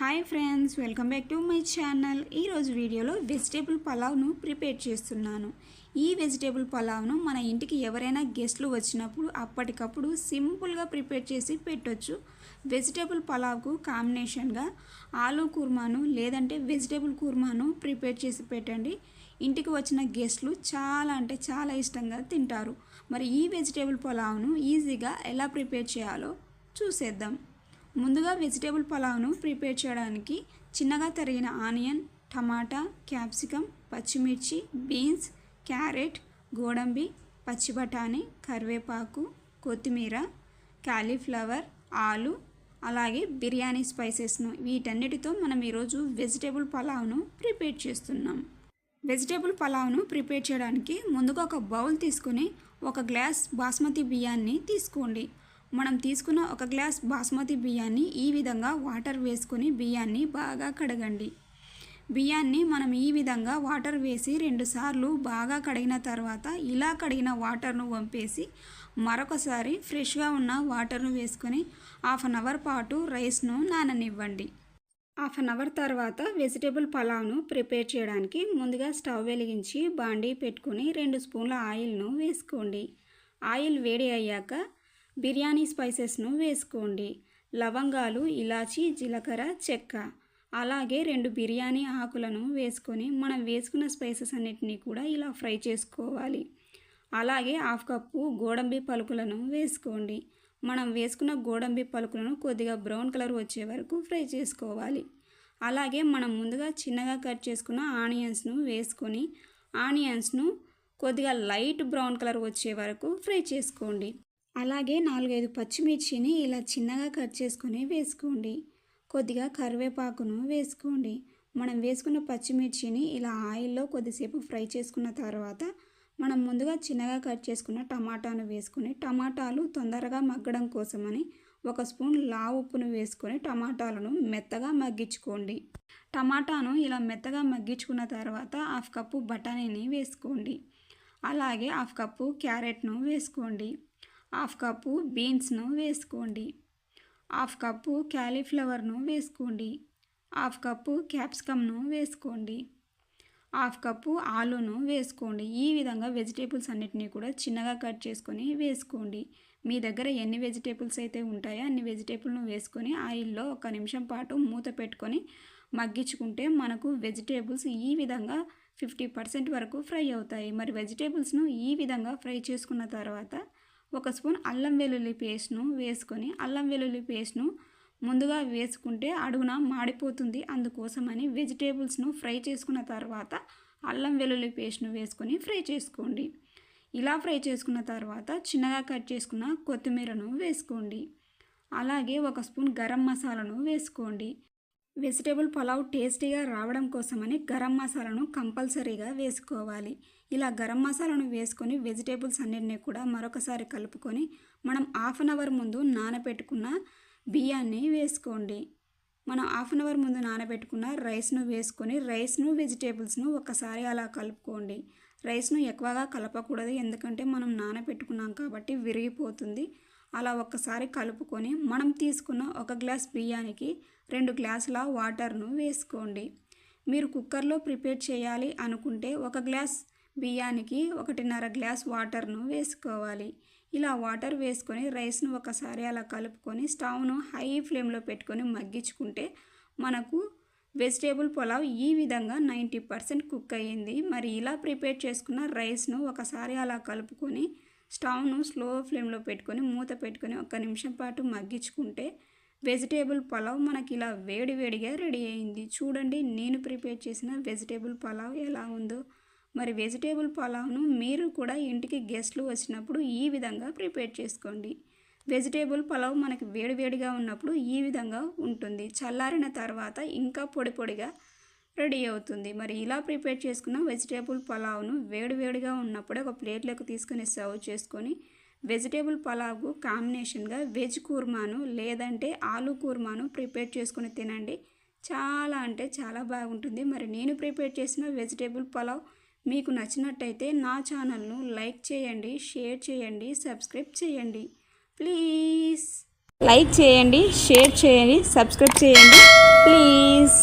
Hi friends welcome back to my channel ఈరోజు వీడియోలో vegetable పలావ్ను ప్రిపేర్ చేస్తున్నాను. ఈ వెజిటేబుల్ పలావ్ను మన ఇంటికి ఎవరైనా గెస్ట్లు వచ్చినప్పుడు అప్పటికప్పుడు సింపుల్గా ప్రిపేర్ చేసి పెట్టొచ్చు. వెజిటేబుల్ పలావ్కు కాంబినేషన్గా ఆలూ కుర్మాను లేదంటే వెజిటేబుల్ కుర్మాను ప్రిపేర్ చేసి పెట్టండి. ఇంటికి వచ్చిన గెస్ట్లు చాలా అంటే చాలా ఇష్టంగా తింటారు. మరి ఈ వెజిటేబుల్ పలావ్ను ఈజీగా ఎలా ప్రిపేర్ చేయాలో చూసేద్దాం. ముందుగా వెజిటేబుల్ పలావ్ను ప్రిపేర్ చేయడానికి చిన్నగా తరిగిన ఆనియన్ టమాటా క్యాప్సికమ్ పచ్చిమిర్చి బీన్స్ క్యారెట్ గోడంబి పచ్చి బఠానీ కరివేపాకు కొత్తిమీర కాలీఫ్లవర్ ఆలు అలాగే బిర్యానీ స్పైసెస్ను వీటన్నిటితో మనం ఈరోజు వెజిటేబుల్ పలావ్ను ప్రిపేర్ చేస్తున్నాం. వెజిటేబుల్ పలావ్ను ప్రిపేర్ చేయడానికి ముందుగా ఒక బౌల్ తీసుకొని ఒక గ్లాస్ బాస్మతి బియ్యాన్ని తీసుకోండి. మనం తీసుకున్న ఒక గ్లాస్ బాస్మతి బియ్యాన్ని ఈ విధంగా వాటర్ వేసుకుని బియ్యాన్ని బాగా కడగండి. బియ్యాన్ని మనం ఈ విధంగా వాటర్ వేసి రెండుసార్లు బాగా కడిగిన తర్వాత ఇలా కడిగిన వాటర్ను వంపేసి మరొకసారి ఫ్రెష్గా ఉన్న వాటర్ను వేసుకొని హాఫ్ అన్ అవర్ పాటు రైస్ను నాననివ్వండి. హాఫ్ అన్ అవర్ తర్వాత వెజిటేబుల్ పలావ్ను ప్రిపేర్ చేయడానికి ముందుగా స్టవ్ వెలిగించి బాండీ పెట్టుకుని రెండు స్పూన్ల ఆయిల్ను వేసుకోండి. ఆయిల్ వేడి అయ్యాక బిర్యానీ స్పైసెస్ను వేసుకోండి. లవంగాలు ఇలాచి జీలకర్ర చెక్క. అలాగే రెండు బిర్యానీ ఆకులను వేసుకొని మనం వేసుకున్న స్పైసెస్ అన్నిటినీ కూడా ఇలా ఫ్రై చేసుకోవాలి. అలాగే హాఫ్ కప్పు గోడంబి పలుకులను వేసుకోండి. మనం వేసుకున్న గోడంబి పలుకులను కొద్దిగా బ్రౌన్ కలర్ వచ్చే వరకు ఫ్రై చేసుకోవాలి. అలాగే మనం ముందుగా చిన్నగా కట్ చేసుకున్న ఆనియన్స్ను వేసుకొని ఆనియన్స్ను కొద్దిగా లైట్ బ్రౌన్ కలర్ వచ్చే వరకు ఫ్రై చేసుకోండి. అలాగే నాలుగైదు పచ్చిమిర్చిని ఇలా చిన్నగా కట్ చేసుకొని వేసుకోండి. కొద్దిగా కరివేపాకును వేసుకోండి. మనం వేసుకున్న పచ్చిమిర్చిని ఇలా ఆయిల్లో కొద్దిసేపు ఫ్రై చేసుకున్న తర్వాత మనం ముందుగా చిన్నగా కట్ చేసుకున్న టమాటాను వేసుకొని టమాటాలు తొందరగా మగ్గడం కోసమని ఒక స్పూన్ లా ఉప్పును వేసుకొని టమాటాలను మెత్తగా మగ్గించుకోండి. టమాటాను ఇలా మెత్తగా మగ్గించుకున్న తర్వాత హాఫ్ కప్పు బఠానీని వేసుకోండి. అలాగే హాఫ్ కప్పు క్యారెట్ను వేసుకోండి. హాఫ్ కప్పు బీన్స్ను వేసుకోండి. హాఫ్ కప్పు క్యాలీఫ్లవర్ను వేసుకోండి. హాఫ్ కప్పు క్యాప్సికమ్ను వేసుకోండి. హాఫ్ కప్పు ఆలూను వేసుకోండి. ఈ విధంగా వెజిటేబుల్స్ అన్నిటినీ కూడా చిన్నగా కట్ చేసుకొని వేసుకోండి. మీ దగ్గర ఎన్ని వెజిటేబుల్స్ అయితే ఉంటాయో అన్ని వెజిటేబుల్ను వేసుకొని ఆయిల్లో ఒక నిమిషం పాటు మూత పెట్టుకొని మగ్గించుకుంటే మనకు వెజిటేబుల్స్ ఈ విధంగా ఫిఫ్టీ పర్సెంట్ వరకు ఫ్రై అవుతాయి. మరి వెజిటేబుల్స్ను ఈ విధంగా ఫ్రై చేసుకున్న తర్వాత ఒక స్పూన్ అల్లం వెల్లుల్లి పేస్ట్ను వేసుకొని అల్లం వెల్లుల్లి పేస్ట్ను ముందుగా వేసుకుంటే అడుగున మాడిపోతుంది. అందుకోసమని వెజిటేబుల్స్ను ఫ్రై చేసుకున్న తర్వాత అల్లం వెల్లుల్లి పేస్ట్ను వేసుకొని ఫ్రై చేసుకోండి. ఇలా ఫ్రై చేసుకున్న తర్వాత చిన్నగా కట్ చేసుకున్న కొత్తిమీరను వేసుకోండి. అలాగే ఒక స్పూన్ గరం మసాలాను వేసుకోండి. వెజిటేబుల్ పలావ్ టేస్టీగా రావడం కోసమని గరం మసాలాను కంపల్సరీగా వేసుకోవాలి. ఇలా గరం మసాలాను వేసుకొని వెజిటేబుల్స్ అన్నిటినీ కూడా మరొకసారి కలుపుకొని మనం హాఫ్ అన్ అవర్ ముందు నానబెట్టుకున్న బియ్యాన్ని వేసుకోండి. మనం హాఫ్ అన్ అవర్ ముందు నానబెట్టుకున్న రైస్ను వేసుకొని రైస్ను వెజిటేబుల్స్ను ఒకసారి అలా కలుపుకోండి. రైస్ను ఎక్కువగా కలపకూడదు ఎందుకంటే మనం నానబెట్టుకున్నాం కాబట్టి విరిగిపోతుంది. అలా ఒక్కసారి కలుపుకొని మనం తీసుకున్న ఒక గ్లాస్ బియ్యానికి రెండు గ్లాసుల వాటర్ను వేసుకోండి. మీరు కుక్కర్లో ప్రిపేర్ చేయాలి అనుకుంటే ఒక గ్లాస్ బియ్యానికి ఒకటిన్నర గ్లాస్ వాటర్ను వేసుకోవాలి. ఇలా వాటర్ వేసుకొని రైస్ను ఒకసారి అలా కలుపుకొని స్టవ్ను హై ఫ్లేమ్లో పెట్టుకొని మగ్గించుకుంటే మనకు వెజిటేబుల్ పులావ్ ఈ విధంగా నైంటీ పర్సెంట్ కుక్ అయ్యింది. మరి ఇలా ప్రిపేర్ చేసుకున్న రైస్ను ఒకసారి అలా కలుపుకొని స్టవ్ను స్లో ఫ్లేమ్లో పెట్టుకొని మూత పెట్టుకొని ఒక నిమిషం పాటు మగ్గించుకుంటే వెజిటేబుల్ పలావ్ మనకి ఇలా వేడి వేడిగా రెడీ అయింది. చూడండి నేను ప్రిపేర్ చేసిన వెజిటేబుల్ పలావ్ ఎలా ఉందో. మరి వెజిటేబుల్ పలావ్ను మీరు కూడా ఇంటికి గెస్ట్లు వచ్చినప్పుడు ఈ విధంగా ప్రిపేర్ చేసుకోండి. వెజిటేబుల్ పలావ్ మనకి వేడివేడిగా ఉన్నప్పుడు ఈ విధంగా ఉంటుంది. చల్లారిన తర్వాత ఇంకా పొడి పొడిగా రెడీ అవుతుంది. మరి ఇలా ప్రిపేర్ చేసుకున్న వెజిటేబుల్ పలావ్ను వేడివేడిగా ఉన్నప్పుడే ఒక ప్లేట్లోకి తీసుకొని సర్వ్ చేసుకొని వెజిటేబుల్ పలావ్కు కాంబినేషన్గా వెజ్ కూర్మాను లేదంటే ఆలు కూర్మాను ప్రిపేర్ చేసుకొని తినండి. చాలా అంటే చాలా బాగుంటుంది. మరి నేను ప్రిపేర్ చేసిన వెజిటేబుల్ పలావ్ మీకు నచ్చినట్టయితే నా ఛానల్ను లైక్ చేయండి షేర్ చేయండి సబ్స్క్రైబ్ చేయండి. ప్లీజ్. లైక్ చేయండి షేర్ చేయండి సబ్స్క్రైబ్ చేయండి. ప్లీజ్.